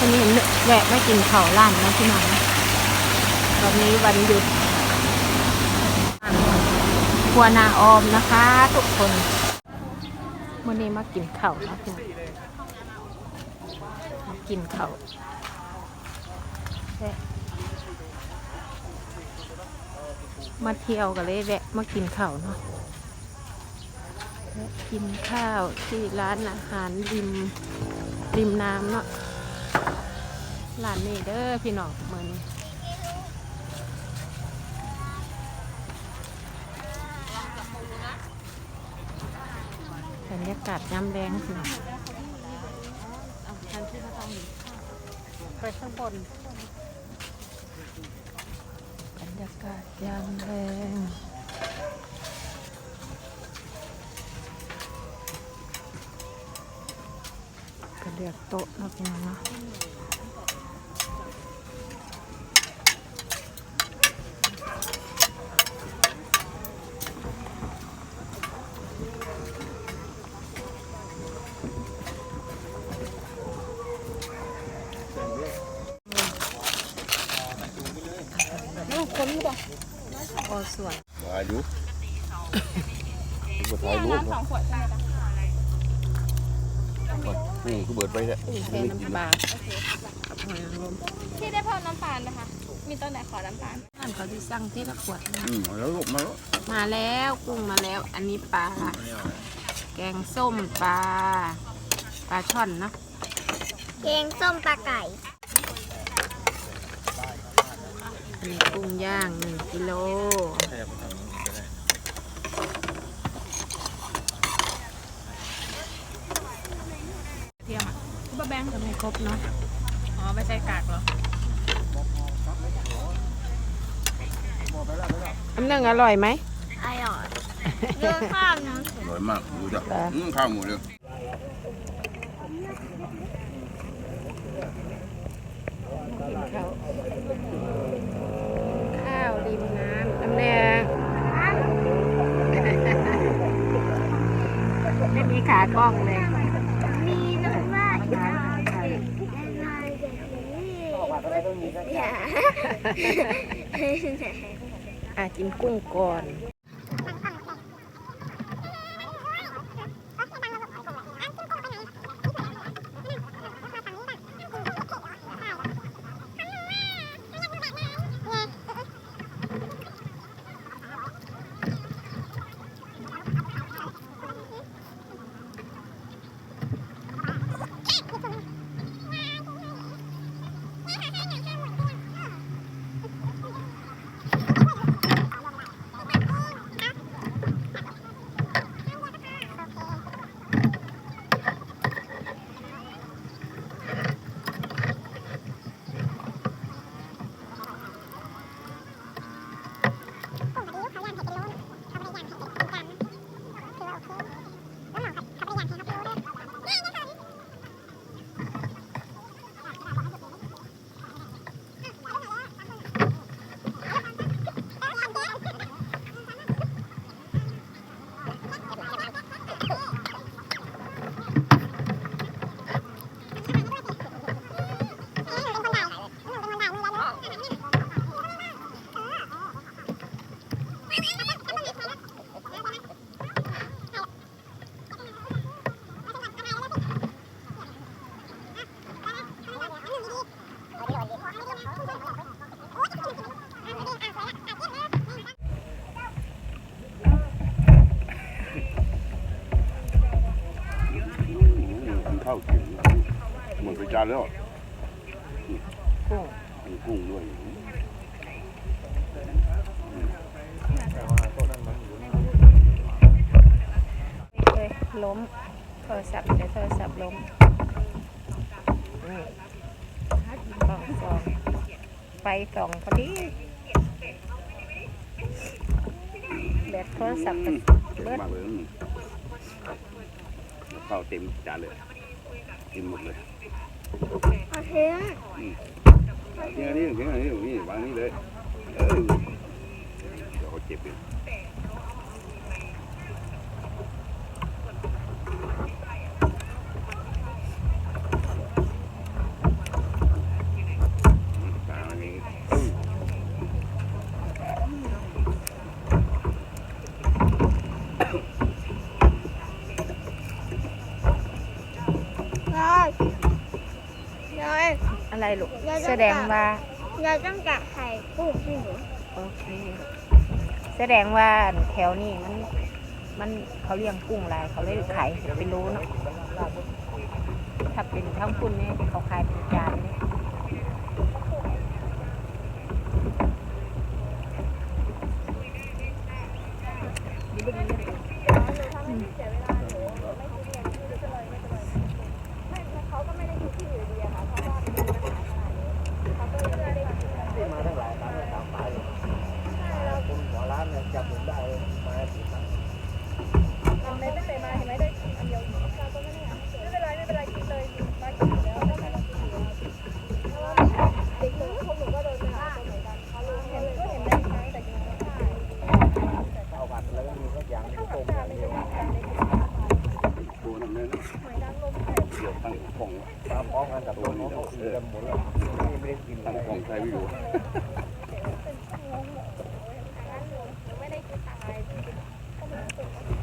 วันนี้แวะไม่กินข้าวร้านนะพี่น้องนะวันนี้วันหยุดครัวนาออมนะคะ ทุกคนวันนี้มากินข้าวนะพี่น้องมากินข้าวแวะมาเที่ยวกันเลยแวะมากินข้าวเนาะกินข้าวที่ร้านอาหารริมริมน้ำเนาะ ร้านนี้เด้อพี่น้องเมือนี้บรรยากาศย้ำแรงพี่น้องไปข้างบนบรรยากาศยามแรงก็เลือกโต๊ะนาะพี่น้องนะ สวยอายุมาถ่ายรูปน้ำสองขวดใช่ไหมจ๊ะนี่คือเบิดไปแหละกุ้งแช่น้ำปลากับหอยนางรมพี่ได้เพิ่มน้ำตาลไหมคะ มีต้นไหนขอน้ำตาลท่านเขาที่สั่งที่ละขวดนะอืมมาแล้วลูกมาแล้ว มาแล้วกุ้งมาแล้ว อันนี้ปลาแกงส้มปลา ปลาช่อนเนาะ แกงส้มปลาไก่ อันนี้กุ้งย่างหนึ่งกิโลเทียมอะบะแบงค์จะไม่ครบเนาะ อ๋อ ไม่ใช่กากเหรออันหนึ่งอร่อยไหมอร่อยเยอะข้าวนะอร่อยมากดูจ้ะอืมข้าวหมดเลย กินข้าวข้าวริมน้ำน้ำแดง ไม่มีขากล้องเลย มีน้ำว่าอย่าอย่าอะกินกุ้งก่อน ข้าวเก่งหมดไปจานแล้วกุ้งมีกุ้งด้วย ลยล้ม โทรศัพท์เดี๋ยวโทรศัพท์ล้มนี่สองสองไฟสองพอดีแบตโทรศัพท์ก็เยเบิอะดมากเลยข้าวเต็มจานเลยกินหมดเลยเอาทิ้งเที่ยงนี้เที่ยงนี้นี่วางนี้เลยเออเดี๋ยวเขาเจ็บเอง ยายยาย อะไรลูกยายแสดงว่ายายต้องกัดไข่กุ้งให้หนูโอเค แสดงว่าแถวนี้มัน มันเขาเลี้ยงกุ้งหลาย เขาเลยขายเป็นโลเนาะถ้าเป็นทั้งคุณเนี่ยเขาขายเป็น ลหมดแล้วไม่ได้กินอะไของใครไม่รู้ไม่ได้กินอะไก็ไม่รู้